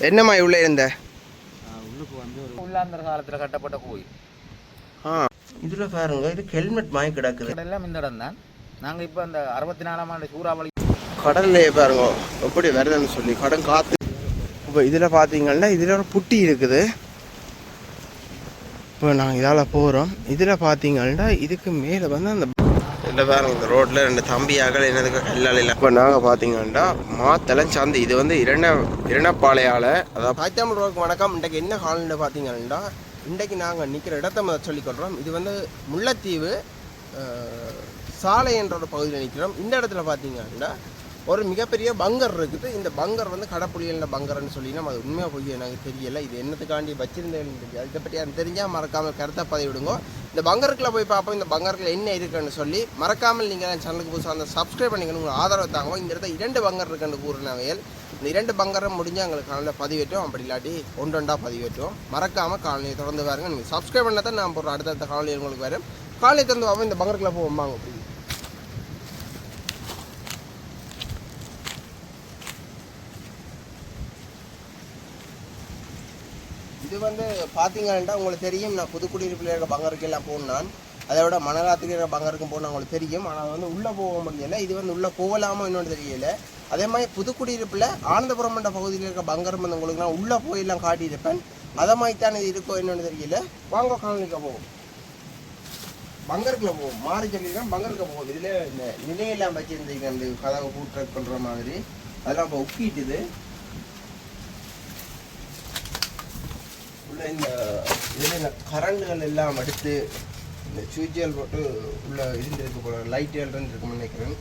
என்னம்மா இவ்வளோ இருந்த? உள்ளுக்கு வந்து ஒரு உள்ளாந்தர காலத்தில் கட்டப்பட்ட கோயில். ஆ. இதில் பாருங்க இது ஹெல்மெட் மாய் கிடக்குது. எல்லாம் இந்த இடம் தான். நாங்கள் இப்போ அந்த அறுபத்தி நாலாம் ஆண்டு சூறாவளி கடல்லையே பாருங்க எப்படி வருதுன்னு சொல்லி கடன் காத்து. இப்போ இதில் பார்த்தீங்கன்னா இதில் ஒரு புட்டி இருக்குது. இப்போ நாங்கள் இதால் போகிறோம் இதில் பார்த்தீங்கன்னா இதுக்கு மேலே வந்து அந்த இதில் பாருங்க இந்த ரோட்டில் ரெண்டு தம்பியாக என்னதுக்கு கல்லால் இல்லை. இப்போ நாங்கள் பார்த்தீங்கன்னா மாத்தளம் சந்தை. இது வந்து இரண இரணப்பாளையால் அதாவது பாய்த்தாமல் ரோக்கு வணக்கம். இன்றைக்கு என்ன ஹால்னு பார்த்தீங்கன்னா இன்றைக்கு நாங்கள் நிற்கிற இடத்த முதல்ல சொல்லிக்கொள்கிறோம் இது வந்து முல்லைத்தீவு சாலை என்ற ஒரு பகுதியில் நிற்கிறோம் இந்த இடத்துல பார்த்தீங்கன்னா ஒரு மிகப்பெரிய பங்கர் இருக்குது. இந்த பங்கர் வந்து கடப்புலியல் பங்கர்னு சொல்லி நம்ம அது உண்மையாக போய் எனக்கு தெரியலை. இது என்னத்துக்காண்டி வச்சிருந்தேன்னு தெரியாது. இதை பற்றி அது தெரிஞ்சால் மறக்காமல் கருத்தை பதிவிடுங்க. இந்த பங்கருக்கில் போய் பார்ப்போம். இந்த பங்கருக்குள்ள என்ன இருக்குன்னு சொல்லி மறக்காமல் நீங்கள் என் சேனலுக்கு புதுசாக அந்த சப்ஸ்கிரைப் பண்ணிக்கணும் உங்களுக்கு ஆதரவு தாங்க இந்த இடத்துல இரண்டு பங்கர் இருக்குன்னு கூறினவையல் இந்த இரண்டு பங்கரம் முடிஞ்சு எங்களுக்கு காலையில் பதிவேற்றோம் அப்படி இல்லாட்டி ஒன்று ஒன்றா பதிவேற்றோம் மறக்காமல் காலையை தொடர்ந்து வாருங்க நீங்கள் சப்ஸ்கிரைப் பண்ணால் தான் நான் போடுற அடுத்தடுத்த காலையில் உங்களுக்கு வரும். காலையை திறந்து பார்ப்போம். இந்த பங்கருக்கில் போவோம். வாங்க. வந்து பார்த்தீங்கன்னா உங்களுக்கு தெரியும். நான் புதுக்குடியிருப்பில் இருக்க பங்கருக்கு எல்லாம் போனான் அதை விட மணலாத்துக்கு இருக்கிற பங்கருக்கும் போனால் உங்களுக்கு தெரியும். ஆனால் வந்து உள்ளே போக முடியல. இது வந்து உள்ளே போகலாமோ இன்னொன்று தெரியல. அதே மாதிரி புதுக்குடியிருப்பில் ஆனந்தபுரம் என்ற பகுதியில் இருக்க பங்கரும் வந்து உங்களுக்கு நான் உள்ளே போயெல்லாம் காட்டியிருப்பேன். அதை மாதிரி தான் இது இருக்கோ என்னென்னு தெரியல. வாங்க காலனிக்க போவோம். பங்கருக்குள்ள போவோம். மாறி சொல்லிதான் பங்கருக்கு போவோம். இதில் இந்த நிலையெல்லாம் வச்சுருந்தீங்க. அந்த கதவை கூட்டுற பண்ணுற மாதிரி. அதெல்லாம் இப்போ ஒப்பிட்டுது உள்ள இந்த இதில் இந்த கரண்டுகள் எல்லாம் எடுத்து இந்த சுவிட்சுகள் போட்டு உள்ள இருந்திருக்கு போல லைட்டுகள் இருந்திருக்கும்னு நினைக்கிறேன்.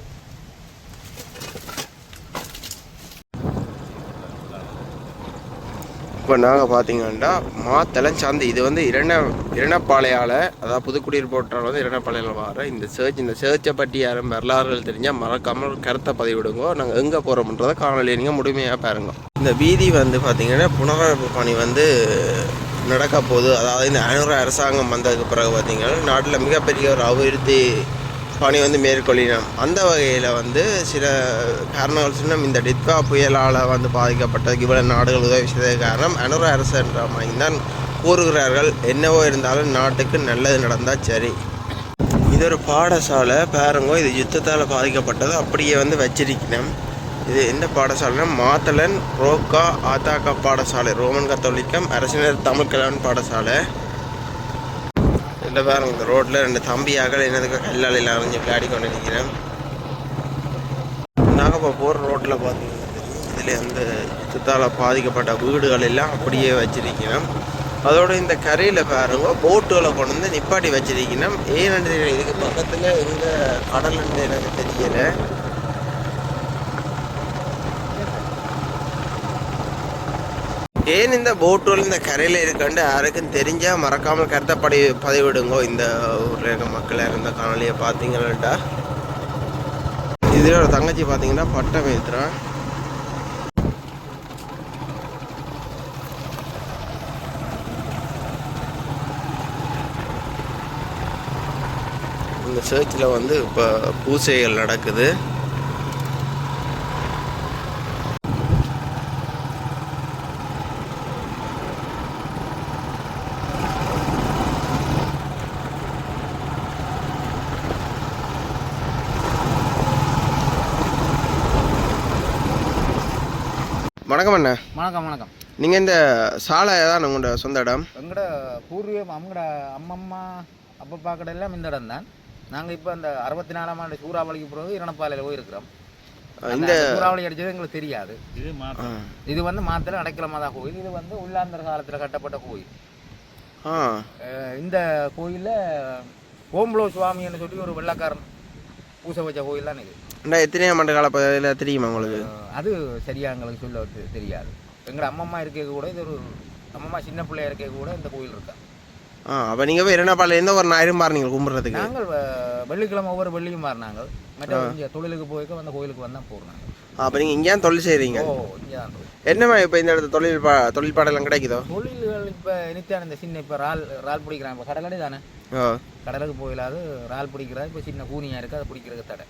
இப்போ நாங்கள் பார்த்தீங்கன்னா மாத்தளம் சந்தை இது வந்து இரண இரணப்பாளையால் அதாவது புதுக்குடியிருப்பு போட்டால் வந்து இரணப்பாளையால் வர இந்த சர்ச் இந்த சர்ச்சை பற்றி யாரும் வரலாறுகள் தெரிஞ்சால் மறக்காமல் கருத்தை பதிவிடுங்க. நாங்கள் எங்கே போகிறோம்ன்றதை காணொலி நீங்கள் முழுமையாக பாருங்க. இந்த வீதி வந்து பார்த்தீங்கன்னா புனரமைப்பு பணி வந்து நடக்க போகுது அதாவது இந்த ஐநூறு அரசாங்கம் வந்ததுக்கு பிறகு பார்த்தீங்கன்னா நாட்டில் மிகப்பெரிய ஒரு அபிவிருத்தி பணி வந்து மேற்கொள்ளினோம் அந்த வகையில் வந்து சில காரணங்கள் சொன்னால் இந்த டித்வா புயலால் வந்து பாதிக்கப்பட்டதுக்கு இவ்வளோ நாடுகள் உதவி செய்தது காரணம் அனுர அரசு என்ற மாதிரி தான் கூறுகிறார்கள். என்னவோ இருந்தாலும் நாட்டுக்கு நல்லது நடந்தால் சரி. இது ஒரு பாடசாலை பாருங்க இது யுத்தத்தால் பாதிக்கப்பட்டது. அப்படியே வந்து வச்சிருக்கணும். இது என்ன பாடசாலைனா மாத்தளன் ரோக்கா ஆத்தாக்கா பாடசாலை ரோமன் கத்தோலிக்கம் அரசினர் தமிழ் கல்யாண் பாடசாலை. இந்த பாருங்க இந்த ரோட்டில் ரெண்டு தம்பியாக என்னதுக்கு கல்லாலையில் அறிஞ்சு விளையாடி கொண்டு நிற்கிறேன் நாங்கள் இப்போ போகிற ரோட்டில் பார்த்தீங்கன்னா இதில் அந்த யுத்தத்தால் பாதிக்கப்பட்ட வீடுகள் எல்லாம் அப்படியே வச்சிருக்கிறோம். அதோட இந்த கரையில் பாருங்க போட்டுகளை கொண்டு வந்து நிப்பாட்டி வச்சிருக்கணும் ஏன்னு இதுக்கு பக்கத்தில் எங்கே கடல் எனக்கு தெரியலை. ஏன் இந்த போட்டோல் இந்த கரையில் இருக்காண்டு யாருக்கும் தெரிஞ்சால் மறக்காமல் கருத்தை படி பதிவிடுங்கோ. இந்த ஊரில் இருக்க மக்கள் இருந்த காணொலியை பார்த்தீங்கன்னாட்டா இதில் ஒரு தங்கச்சி பார்த்தீங்கன்னா பட்டம் ஏற்றுறான் இந்த சர்ச்சில் வந்து இப்போ பூசைகள் நடக்குது. வணக்கம் அண்ணா. வணக்கம் வணக்கம். நீங்கள் இந்த சாலை தான் உங்களோட சொந்த இடம்? எங்கட பூர்வீகம் அவங்களோட அம்மம்மா அப்பப்பா கடை எல்லாம் இந்த இடம் தான். நாங்கள் இப்போ அந்த அறுபத்தி நாலாம் ஆண்டு சூறாவளிக்கு பிறகு இரணப்பாலையில் போயிருக்கிறோம். இந்த சூறாவளி அடிச்சது எங்களுக்கு தெரியாது. ஆ. இது வந்து மாத்திர அடைக்கலமாதா கோயில். இது வந்து உள்ளாந்தர காலத்தில் கட்டப்பட்ட கோயில். இந்த கோயிலில் ஓம்பளோ சுவாமின்னு சொல்லி ஒரு வெள்ளக்காரன் பூசை வச்ச கோயில் தான் இது. அண்ணா எத்தனையாம் ஆண்டு கால தெரியுமா உங்களுக்கு? அது சரியா எங்களுக்கு சொல்ல தெரியாது. எங்களோட அம்மம்மா இருக்க கூட இது ஒரு அம்மம்மா சின்ன பிள்ளையா இருக்க கூட இந்த கோயில் இருக்கா. ஆ அப்போ நீங்கள் போய் இரண்டாப்பாளையிலேருந்து ஒரு ஞாயிறு மாறினீங்க கும்பிட்றதுக்கு? நாங்கள் வெள்ளிக்கிழமை ஒவ்வொரு வெள்ளியும் மாறினாங்க மற்ற தொழிலுக்கு போய்க்க அந்த கோயிலுக்கு வந்தால் போகிறாங்க அப்போ நீங்கள் இங்கே தொழில் செய்கிறீங்க ஓ இங்கே. என்னம்மா இப்போ இந்த இடத்துல தொழில் பா தொழில் பாடலாம் கிடைக்குதோ? தொழில்கள் இப்போ நித்தியான இந்த சின்ன இப்போ ரால் ரால் பிடிக்கிறான் இப்போ கடலடி தானே? ஓ கடலுக்கு போயிடாது ரால் பிடிக்கிறா இப்போ சின்ன கூனியாக இருக்குது அதை பிடிக்கிறதுக்கு தடை.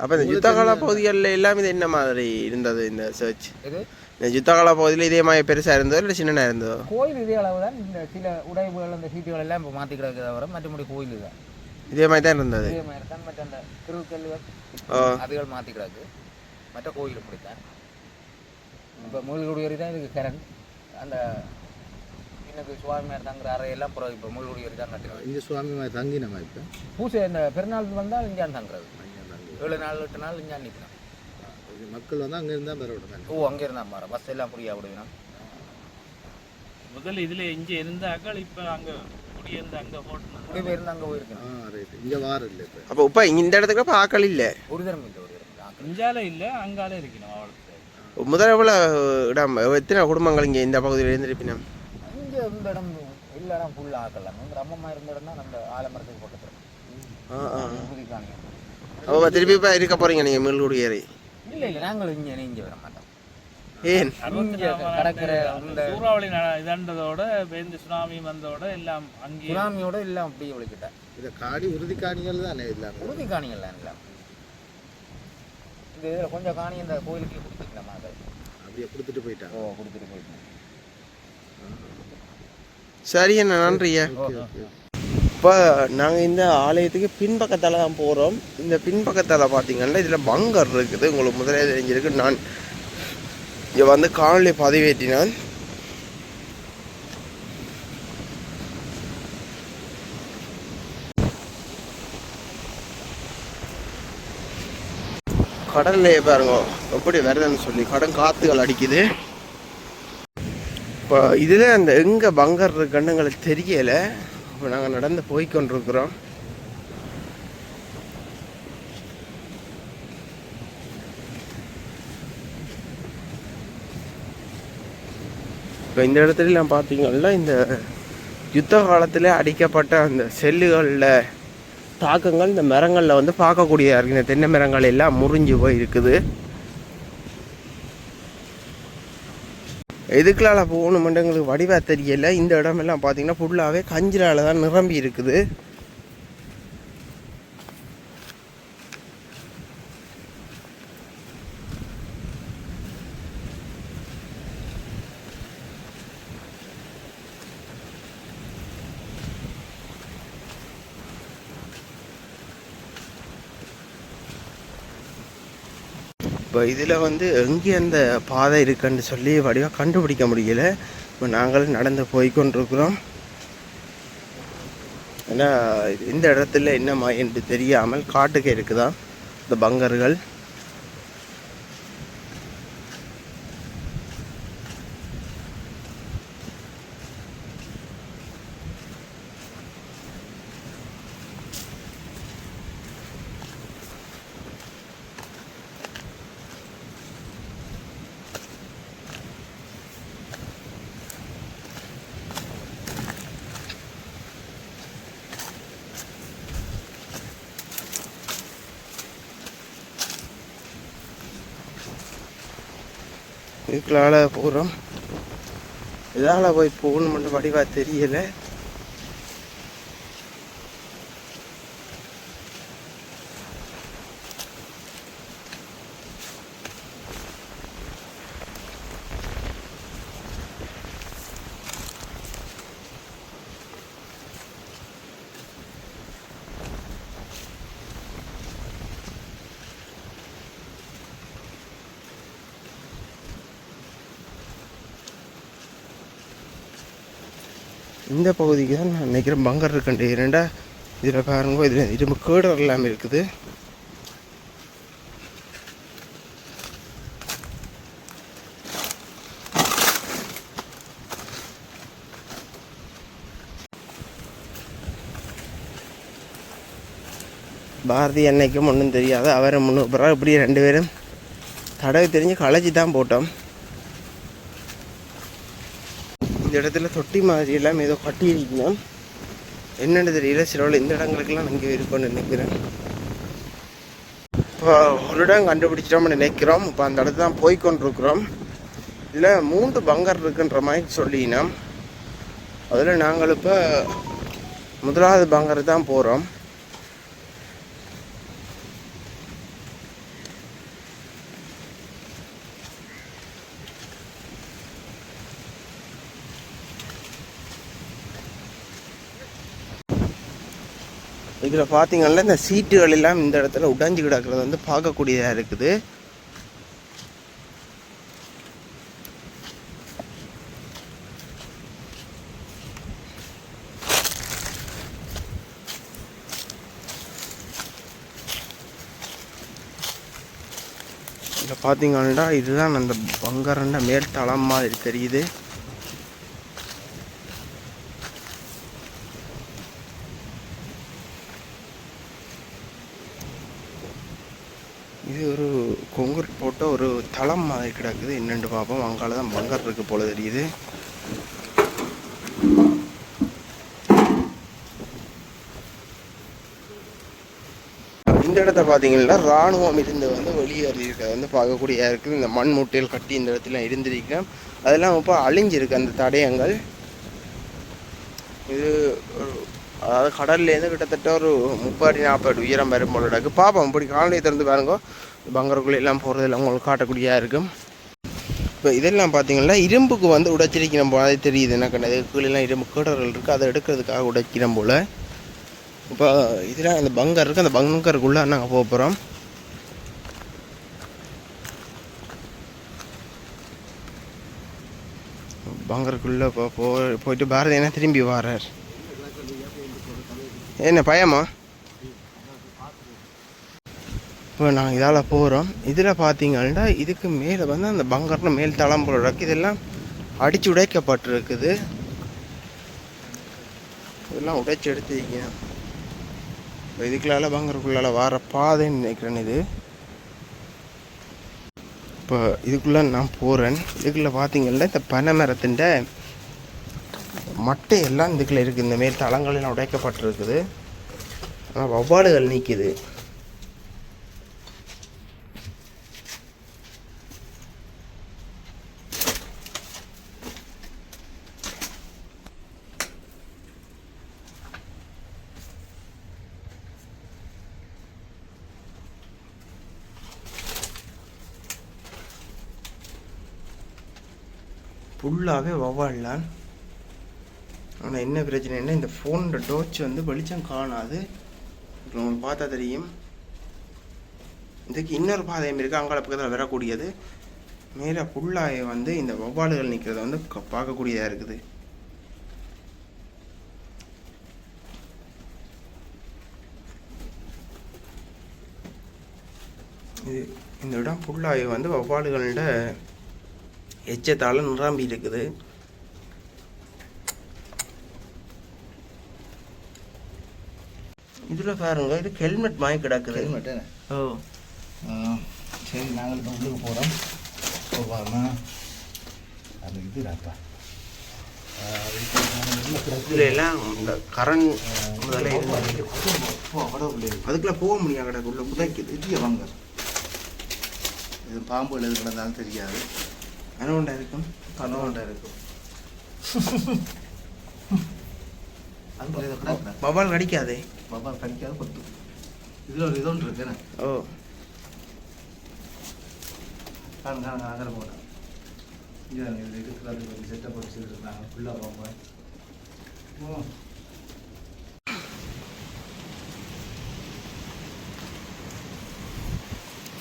அப்போ இந்த யுத்த கால பகுதிகளில் எல்லாம் இது என்ன மாதிரி இருந்தது இந்த சர்ச் இது இந்த யுத்தகால பகுதியில் இதே மாதிரி பெருசாக இருந்ததோ இல்லை சின்னதாக இருந்ததோ? கோயில் இதே அளவு தான் இந்த சில உடைவுகள் அந்த சீட்டுகள் எல்லாம் இப்போ மாற்றி கிடக்குது தவிர மற்றபடி கோயில் தான் இதே மாதிரி தான் இருந்தது? இதே மாதிரி தான் மற்ற அந்த திருக்கல்லுகள். அதுகள் மாற்றி கிடக்கு மற்ற கோயில் இப்படித்தான். இப்போ முள்குடியேறி தான் இதுக்கு கரண்ட் அந்த எனக்கு சுவாமியார் தங்குற அறையெல்லாம் அப்புறம் இப்போ முள்குடியேறி தான் கட்டுறது இங்கே சுவாமி மாதிரி தங்கினமா இப்போ? பூசை இந்த பெருநாள் வந்தால் இஞ்சான் தங்குறது. ஏழு நாள் எட்டு நாள் இஞ்சான் நிற்கணும் மக்கள் வந்து அங்கே இருந்தால் பெற விடுங்க ஓ அங்கே இருந்தா மாற பஸ் எல்லாம் புரியா விடுவினா முதல்ல இதுல இங்க இருந்தாக்கள் இப்ப அங்க குடியிருந்து அங்க போட்டு குடி போயிருந்து அங்கே ரைட் இங்கே வாரம் இல்லை இப்போ அப்போ இப்போ இந்த இடத்துக்கு அப்போ ஆக்கள் இல்லை ஒரு தரம் இல்லை ஒரு தரம். இஞ்சால இல்ல அங்கால இருக்கணும் முதல்ல எவ்வளோ இடம் எத்தனை குடும்பங்கள் இங்கே இந்த பகுதியில் இருந்திருப்பினம் இங்கே இந்த இடம் எல்லா இடம் ஃபுல்லாக ஆக்கலாம் அம்மம்மா இருந்த இடம் தான் நம்ம ஆலமரத்துக்கு பக்கத்தில் ஆ ஆ அப்போ திருப்பி இப்போ இருக்க போகிறீங்க நீங்கள் மீள்குடி ஏறி. இல்லை இல்லை நாங்கள் இங்கே இங்கே வர மாட்டோம் ஏன் கடற்கரை இந்த சூறாவளி இதண்டதோட இந்த சுனாமி வந்தோட எல்லாம் அங்கே சுனாமியோட எல்லாம் அப்படியே ஒழிக்கிட்டேன் இதை காடி உறுதி காணிகள் தானே இல்லாமல் உறுதி காணிகள்லாம் இல்லை இந்த இதில் கொஞ்சம் காணி இந்த கோயிலுக்கு கொடுத்துக்கலாம் அதை அப்படியே கொடுத்துட்டு போயிட்டாங்க. ஓ கொடுத்துட்டு போயிட்டேன் சரி அண்ணா நன்றியா. இப்போ நாங்கள் இந்த ஆலயத்துக்கு பின்பக்கத்தால் தான் போகிறோம் இந்த பின்பக்கத்தால் பார்த்தீங்கன்னா இதில் பங்கர் இருக்குது. உங்களுக்கு முதலே தெரிஞ்சிருக்கு. நான் இங்கே வந்து காணொலி பதிவேற்றினான் கடல்லையே பாருங்க. எப்படி வருதுன்னு சொல்லி கடன் காத்துகள் அடிக்குது. இப்போ இதில் அந்த எங்கே பங்கர் இருக்குன்னு எங்களுக்கு தெரியலை. இப்போ நாங்கள் நடந்து போய் கொண்டிருக்கிறோம். இப்போ இந்த இடத்துலலாம் பார்த்தீங்கன்னா இந்த யுத்த காலத்தில் அடிக்கப்பட்ட அந்த செல்லுகளில் தாக்கங்கள் இந்த மரங்களில் வந்து பார்க்கக்கூடியதாக இருக்குது இந்த தென்னை மரங்கள் எல்லாம் முறிஞ்சு போய் இருக்குது எதுக்குலால போகணுமெண்டு எங்களுக்கு வடிவாக தெரியல. இந்த இடமெல்லாம் பார்த்தீங்கன்னா ஃபுல்லாகவே கஞ்சிலால் தான் நிரம்பி இருக்குது. இப்போ இதில் வந்து எங்கே அந்த பாதை இருக்குன்னு சொல்லி வடிவாக கண்டுபிடிக்க முடியல. இப்போ நாங்களும் நடந்து போய்கொண்டிருக்கிறோம் ஏன்னா இந்த இடத்துல என்னம்மா என்று தெரியாமல் காட்டுக்கு இருக்குதா? இந்த பங்கர்கள். இதுக்குள்ளால போகிறோம் இதால் போய் போகணும் மட்டும் வடிவாக தெரியலை. இந்த பகுதிக்கு தான் நான் நினைக்கிறேன். பங்கர் இருக்குண்டு. இரண்டா இதில் பாருங்க இதில் இரும்பு கேடர் எல்லாமே இருக்குது. பாரதி அன்னைக்கும் ஒன்றும் தெரியாது. அவரை முன்னூறு பிறகு இப்படி ரெண்டு பேரும் தடவை தெரிஞ்சு களைச்சி தான் போட்டோம். இந்த இடத்துல தொட்டி மாதிரி எல்லாம் ஏதோ கட்டியிருக்கணும் என்னென்னு தெரியல. சிலவில் இந்த இடங்களுக்கெல்லாம் இங்கே இருக்கும்னு நினைக்கிறேன். இப்போ ஒரு இடம் கண்டுபிடிச்சிட்டோம்னு நினைக்கிறோம். இப்போ அந்த இடத்துல தான் போய் கொண்டிருக்கிறோம் இதில் மூன்று பங்கர் இருக்குன்ற மாதிரி சொல்லினோம். அதில் நாங்கள் இப்போ முதலாவது பங்கர் தான் போகிறோம் இதில் பார்த்தீங்கன்னா இந்த சீட்டுகள் எல்லாம் இந்த இடத்துல உடைஞ்சு கிடக்கிறது வந்து பார்க்கக்கூடியதாக இருக்குது. இதில் பார்த்தீங்கன்னா இதுதான் அந்த பங்கரண்ட மேல் தளம் மாதிரி தெரியுது இது ஒரு கொங்குர் போட்ட ஒரு தளம் மாதிரி கிடக்குது. என்னென்று பார்ப்போம். அங்கால தான் பங்கர் இருக்கு போல தெரியுது. இந்த இடத்த பார்த்தீங்கன்னா ராணுவம் இருந்து வந்து வெளியேறி வந்து பார்க்கக்கூடிய இருக்குது இந்த மண் மூட்டைகள் கட்டி இந்த இடத்துல இருந்திருக்கு. அதெல்லாம் இப்போ அழிஞ்சிருக்கு அந்த தடயங்கள். இது ஒரு- அதாவது கடல்லேருந்து கிட்டத்தட்ட ஒரு முப்பது நாற்பது உயரம் வரும் போல இருக்கு பார்ப்போம். இப்படி காலையை திறந்து பாருங்க. பங்கருக்குள்ளெல்லாம் எல்லாம் போகிறது உங்களுக்கு காட்டக்கூடியதாக இருக்கும். இப்போ இதெல்லாம் பார்த்தீங்கன்னா இரும்புக்கு வந்து உடைச்சிருக்கிற போல தெரியுது என்ன கண்டது கீழெல்லாம் இரும்பு கேடர்கள் இருக்குது அதை எடுக்கிறதுக்காக உடைக்கிற போல் இப்போ இதெல்லாம் அந்த பங்கர் இருக்குது அந்த பங்கருக்குள்ளே நாங்கள் போக போகிறோம் பங்கருக்குள்ளே போ போயிட்டு பாரதி என்ன திரும்பி வர்றார்? என்ன பயமா? இப்போ நாங்கள் இதால் போகிறோம் இதில் பார்த்தீங்கன்னா இதுக்கு மேலே வந்து அந்த பங்கர்னு மேல் தளம் போல இருக்கு. இதெல்லாம் அடிச்சு உடைக்கப்பட்டிருக்குது. இதெல்லாம் உடைச்சி எடுத்துருக்கீங்க இப்போ இதுக்குள்ளால பங்கருக்குள்ளால வர பாதைன்னு நினைக்கிறேன் இது. இப்போ இதுக்குள்ளே நான் போகிறேன் இதுக்குள்ளே பார்த்தீங்கன்னா இந்த பனை மரத்தின் மட்டை எல்லாம் இதுக்குள்ள இருக்குது இந்த மேல் தளங்கள்லாம் உடைக்கப்பட்டிருக்குது. ஆனால் வவ்வாடுகள் நிற்கிது ஃபுல்லாகவே வவ்வாடலாம் ஆனால் என்ன பிரச்சனைன்னா இந்த ஃபோனோட டோர்ச் வந்து வெளிச்சம் காணாது. உங்களுக்கு பார்த்தா தெரியும். இதுக்கு இன்னொரு பாதையும் இருக்குது அங்கால பக்கத்தில் வரக்கூடியது. மேலே ஃபுல்லாக வந்து இந்த வவ்வால்கள் நிற்கிறத வந்து க- பார்க்கக்கூடியதாக இருக்குது. இது இந்த இடம் ஃபுல்லாகவே வந்து வவ்வால்களோட எச்சத்தால் நிரம்பி இருக்குது. இதில் பாருங்க இது ஹெல்மெட் வாங்கி கிடக்குது. ஹெல்மெட்டு ஓ. சரி நாங்கள் இப்போ உள்ளுக்கு போகிறோம் போவாமா அது இதுடாப்பா இதுல எல்லாம் இந்த முதல்ல இருந்து அதுக்குள்ள போக முடியாது கிடக்கு உள்ள புதைக்குது வங்கர் இது பாம்பு எது கிடந்தாலும் தெரியாது. இதை கிடக்குறேன் மொபைல் கடிக்காதே. பாப்பா கடிக்காத கொத்து இதில் ஒரு இதொன்று இருக்கு என்ன? ஓ. காணுங்க காணுங்க அங்கே போகிறேன் இது இது இருக்கிறது கொஞ்சம் செட்டப் வச்சுட்டு நாங்கள் ஃபுல்லாக பார்ப்போம். ஓ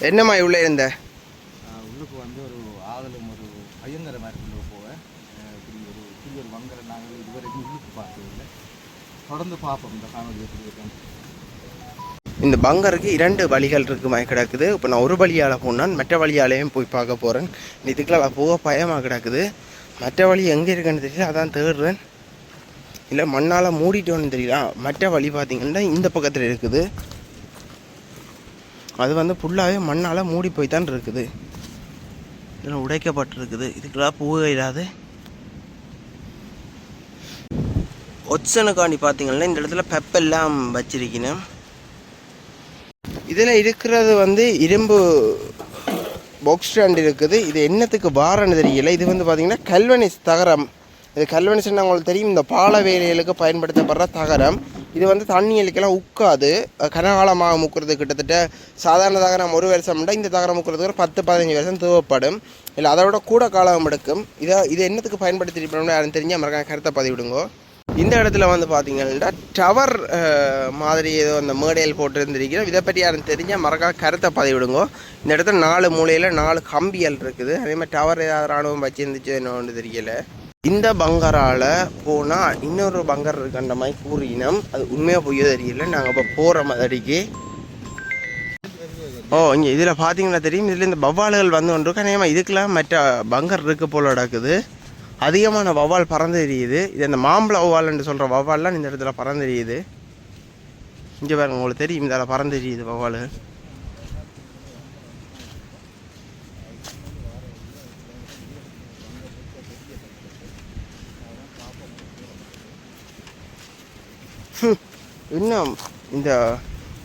என்னம்மா இவ்வளோ இருந்த ஆஹ் உள்ளுக்கு வந்து ஒரு ஆதலும் ஒரு மாதிரி போவேன். இப்படி ஒரு சிறிய ஒரு வங்கரை நாங்கள் இதுவரைக்கும் உள்ளுக்கு பார்த்ததில்லை. தொடர்ந்து பார்ப்போம் இந்த காணொலி எப்படி இருக்குன்னு. இந்த பங்கருக்கு இரண்டு வழிகள் இருக்கு மாதிரி கிடக்குது. இப்போ நான் ஒரு வழியால் போனால் மற்ற வழியாலேயும் போய் பார்க்க போகிறேன் இதுக்கெல்லாம் போக பயமாக கிடக்குது. மற்ற வழி எங்கே இருக்குன்னு தெரியல அதான் தேடுறேன். இல்லை மண்ணால் மூடிட்டோன்னு தெரியல. மற்ற வழி பார்த்தீங்கன்னா இந்த பக்கத்தில் இருக்குது. அது வந்து ஃபுல்லாகவே மண்ணால் மூடி போய் தான் இருக்குது. இதில் உடைக்கப்பட்டிருக்குது. இதுக்கெல்லாம் போக இல்லாது ஒட்சனுக்காண்டி பார்த்தீங்கன்னா இந்த இடத்துல பெப்பெல்லாம் வச்சிருக்கணும். இதில் இருக்கிறது வந்து இரும்பு பாக்ஸ் ஸ்டாண்ட் இருக்குது. இது என்னத்துக்கு வாரன்னு தெரியல. இது வந்து பார்த்திங்கன்னா கல்வனிஸ் தகரம். இது கல்வனிஸ்ன்னு உங்களுக்கு தெரியும். இந்த பால வேலைகளுக்கு பயன்படுத்தப்படுற தகரம். இது வந்து தண்ணி தண்ணிகளுக்கெல்லாம் உட்காது கனகாலமாக முக்கிறது கிட்டத்தட்ட சாதாரண தகரம் ஒரு வருஷம்னா இந்த தகரம் முக்கிறதுக்கு ஒரு பத்து பதினஞ்சு வருஷம் தேவைப்படும். இல்லை அதை விட கூட காலம் எடுக்கும். இதை இது என்னத்துக்கு பயன்படுத்திருப்போம்னு யாரும் தெரிஞ்சு மறக்காம கருத்தை பதிவிடுங்க. இந்த இடத்துல வந்து பார்த்தீங்கன்னா டவர் மாதிரி ஏதோ அந்த மேடையில் போட்டுருந்திருக்கிறோம். இதை பற்றி யாரும் தெரிஞ்சால் மறக்காம கருத்தை பதிவிடுங்க. இந்த இடத்துல நாலு மூலையில் நாலு கம்பியல் இருக்குது. அதே மாதிரி டவர் ஏதாவது ராணுவம் வச்சுருந்துச்சு என்ன ஒன்று தெரியல. இந்த பங்கரால் போனால் இன்னொரு பங்கர் இருக்குன்ற மாதிரி கூறினோம். அது உண்மையாக பொய்யோ தெரியல. நாங்கள் இப்போ போகிற மாதிரிக்கு ஓ இங்கே இதில் பார்த்தீங்கன்னா தெரியும். இதில் இந்த வவ்வால்கள் வந்து ஒன்று அநேகமாக இதுக்கெல்லாம் மற்ற பங்கர் இருக்கு போல நடக்குது. அதிகமான வவ்வால் பறந்து தெரியுது இது அந்த மாம்பழ வவ்வால்னு சொல்கிற வவ்வால்லாம் இந்த இடத்துல பறந்து தெரியுது இங்கே பாருங்க உங்களுக்கு தெரியும். இதில் பறந்து தெரியுது வவ்வால் இன்னும் இந்த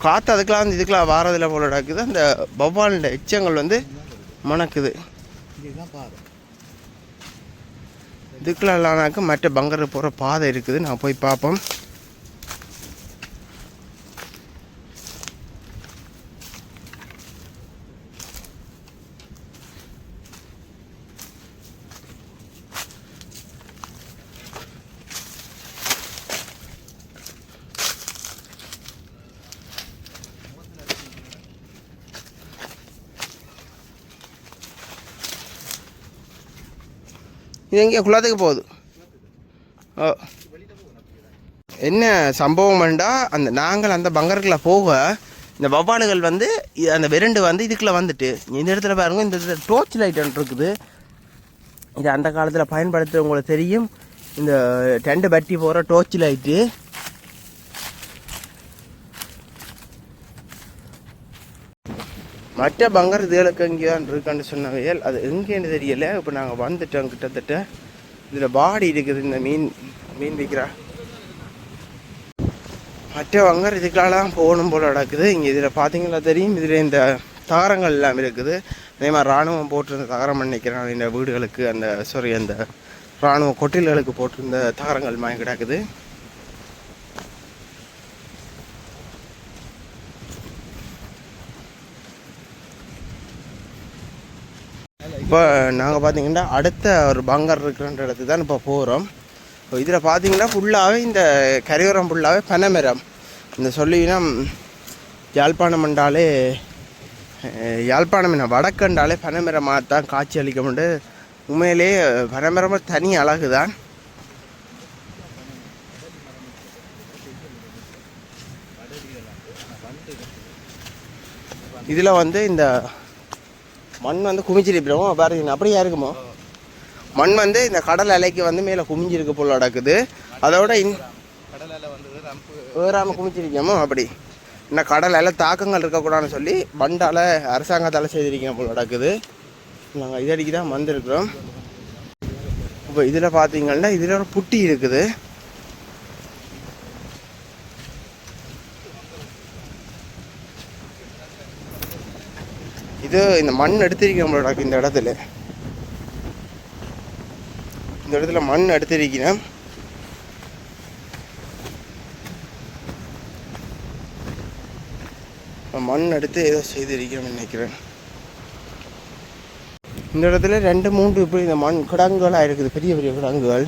காற்று அதுக்கெலாம் வந்து இதுக்கெலாம் வாரதில் போல நடக்குது. அந்த வவ்வாலின் எச்சங்கள் வந்து மணக்குது. இதுதான் மற்ற பங்கர் போகிற பாதை இருக்குது. நான் போய் பார்ப்போம். இது எங்கே? குளத்துக்கு போகுது. ஓ. என்ன சம்பவம்ண்டா அந்த நாங்கள் அந்த பங்கருக்குள்ள போக இந்த வவ்வாலுகள் வந்து அந்த விரண்டு வந்து இதுக்குள்ளே வந்துட்டு இந்த இடத்துல பாருங்க இந்த இடத்துல டோர்ச் லைட் இருக்குது. இது அந்த காலத்தில் பயன்படுத்துகிறவங்களுக்கு தெரியும். இந்த டெண்டு பட்டி போகிற டோர்ச் லைட்டு மற்ற பங்கர் இதுகளுக்கு தான் இருக்கான்னு சொன்னவையல் அது எங்கேன்னு தெரியல. இப்போ நாங்கள் வந்துட்டோம் கிட்டத்தட்ட. இதில் பாடி இருக்குது இந்த மீன் மீன் விற்கிறா மற்ற பங்கர் இதுக்கால தான் போகணும் போல் நடக்குது. இங்கே இதில் பார்த்தீங்களா தெரியும்? இதில் இந்த தகரங்கள் எல்லாம் இருக்குது. அதே மாதிரி இராணுவம் போட்டிருந்த தகரம் நினைக்கிறேன் இந்த வீடுகளுக்கு அந்த சாரி அந்த இராணுவ கொட்டில்களுக்கு போட்டிருந்த தகரங்கள் மாதிரி கிடக்குது. இப்போ நாங்கள் பார்த்தீங்கன்னா அடுத்த ஒரு பங்கர் இருக்கிற இடத்துக்கு தான் இப்போ போகிறோம் இப்போ இதில் பார்த்தீங்கன்னா ஃபுல்லாகவே இந்த கரையோரம் ஃபுல்லாகவே பனைமரம். இந்த சொல்லினா யாழ்ப்பாணம் என்றாலே யாழ்ப்பாணம் என்ன வடக்கண்டாலே பனைமரமாக தான் காட்சி அளிக்க உண்மையிலே பனைமரம் தனி அழகு தான். இதில் வந்து இந்த மண் வந்து குமிச்சிருப்போம் பாருங்க அப்படியே இருக்குமோ மண் வந்து இந்த கடல் அலைக்கு வந்து மேலே குமிஞ்சிருக்கு போல நடக்குது. அதோட இன் ஏறாமல் குமிச்சிருக்கோமோ அப்படி. இன்னும் கடல் அலை தாக்கங்கள் இருக்கக்கூடாதுன்னு சொல்லி பண்டால் அரசாங்கத்தால் செய்திருக்கோம் போல நடக்குது. நாங்கள் இதடிக்கு தான் வந்திருக்கிறோம் இப்போ இதில் பார்த்தீங்கன்னா இதில் ஒரு புட்டி இருக்குது. இது இந்த மண் எடுத்திருக்கோம் இந்த இடத்துல. இந்த இடத்துல மண் எடுத்திருக்கிறேன் மண் எடுத்து ஏதோ செய்திருக்கிறோம்னு நினைக்கிறேன். இந்த இடத்துல ரெண்டு மூன்று இப்படி இந்த மண் கிடங்குகளாக இருக்குது பெரிய பெரிய கிடங்குகள்.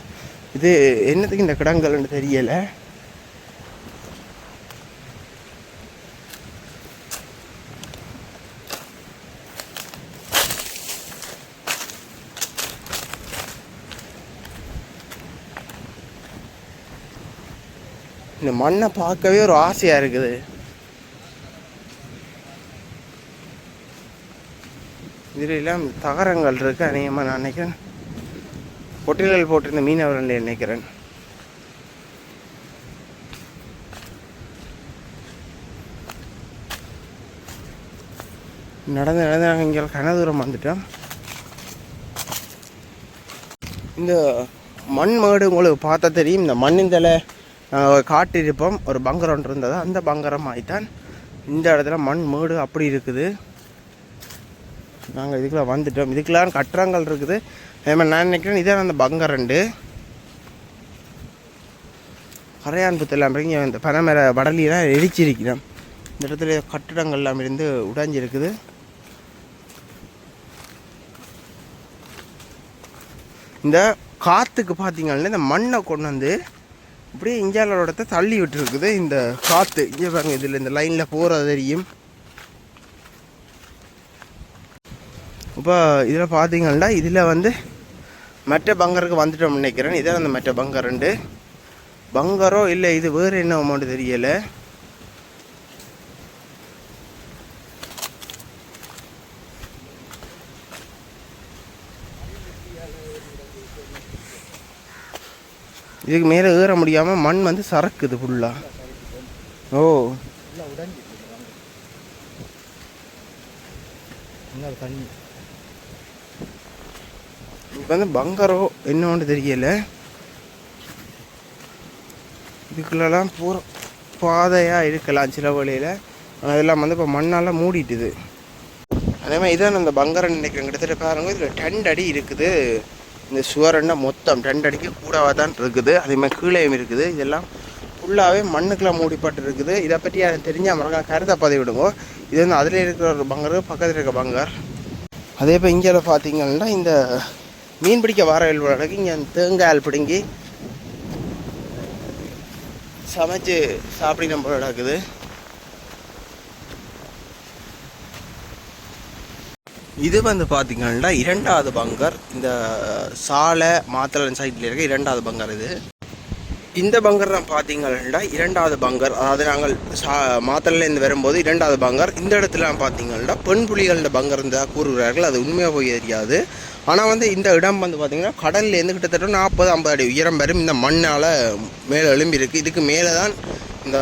இது என்னத்துக்கு இந்த கிடங்குகள்னு தெரியலை. மண்ணை பார்க்கவே ஒரு ஆசையாக இருக்குது. இதில் தகரங்கள் இருக்கு அநேகமாக நான் நினைக்கிறேன். பொட்டில்கள் போட்டிருந்த மீனவர்கள் நினைக்கிறேன். நடந்து நடந்து நாங்கள் இங்கே கன தூரம் வந்துட்டோம். இந்த மண் மேடு உங்களுக்கு பார்த்தா தெரியும். இந்த மண்ணின் தலை ஒரு காட்டிருப்போம் ஒரு பங்கரம் ஒன்று இருந்தது. அந்த பங்கரம் ஆகித்தான் இந்த இடத்துல மண் மேடு அப்படி இருக்குது. நாங்கள் இதுக்குள்ள வந்துட்டோம். இதுக்கெல்லாம் கட்டுறங்கள் இருக்குது. அதே மாதிரி நான் நினைக்கிறேன் இதான் அந்த பங்கரண்டு கரையான்புத்தெல்லாம் இங்கே இந்த பனைமர வடலியெல்லாம் எரிச்சிருக்கிறேன் இந்த இடத்துல கட்டிடங்கள்லாம் இருந்து உடைஞ்சிருக்குது. இந்த காற்றுக்கு பார்த்தீங்கன்னா இந்த மண்ணை கொண்டு வந்து இப்படியே இடத்த தள்ளி விட்டுருக்குது இந்த காற்று இங்கே பாருங்க இதில் இந்த லைனில் போகிறது தெரியும். இப்போ இதில் பார்த்தீங்கன்னா இதில் வந்து மற்ற பங்கருக்கு வந்துட்டோம் நினைக்கிறேன். இதான் அந்த மற்ற பங்கருண்டு பங்கரோ இல்லை இது வேறு என்ன அமௌண்ட்டு தெரியலை. இதுக்கு மேலே ஏற முடியாமல் மண் வந்து சறக்குது ஃபுல்லாக ஓ. தண்ணி இப்போ வந்து பங்கரோ என்னன்னு தெரியல. இதுக்குள்ளெல்லாம் பூரா பாதையாக இருக்கலாம் சில வழியில். ஆனால் அதெல்லாம் வந்து இப்போ மண்ணால் மூடிட்டுது. அதே மாதிரி இதான் அந்த பங்கரன் நினைக்கிறேன். கிட்டத்தட்ட பாருங்க இதில் டெண்ட் அடி இருக்குது. இந்த சுவரன்னா மொத்தம் ரெண்டு அடிக்கு கூடவாக தான் இருக்குது. அதே மாதிரி கீழேயும் இருக்குது. இதெல்லாம் ஃபுல்லாகவே மண்ணுக்கெல்லாம் மூடிப்பட்டு இருக்குது. இதை பற்றி எனக்கு தெரிஞ்சால் மறக்கா கருத்தை பதவி விடுங்க இது வந்து அதில் இருக்கிற ஒரு பங்கர் பக்கத்தில் இருக்க பங்கர் அதே இப்போ இங்கே பார்த்தீங்கன்னா இந்த மீன் பிடிக்க வர வழக்கு இங்கே தேங்காய் பிடுங்கி சமைச்சு சாப்பிடி நம்ம நடக்குது. இது வந்து பார்த்திங்கன்னா இரண்டாவது பங்கர். இந்த சாலை மாத்தளன் சைடில் இருக்க இரண்டாவது பங்கர் இது. இந்த பங்கர் தான் பார்த்தீங்கன்னா இரண்டாவது பங்கர். அதாவது நாங்கள் சா மாத்தலேருந்து வரும்போது இரண்டாவது பங்கர். இந்த இடத்துல பார்த்தீங்கன்னா பெண் புலிகளோட பங்கர் இருந்தால் கூறுகிறார்கள். அது உண்மையாக போய் தெரியாது. ஆனால் வந்து இந்த இடம் வந்து பார்த்திங்கன்னா கடல்லேருந்து கிட்டத்தட்ட நாற்பது ஐம்பது அடி உயரம் வரும். இந்த மண்ணால் மேலே எழும்பி இருக்குது இதுக்கு மேலே தான் இந்த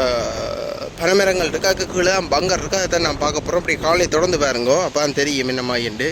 பனைமரங்கள் இருக்குது அதுக்கு கீழே பங்கர் இருக்குது அதை தான் நான் பார்க்க போகிறோம் அப்படி காலையை தொடர்ந்து பாருங்கோ. அப்போ தான் தெரியும் என்னம்மா என்று.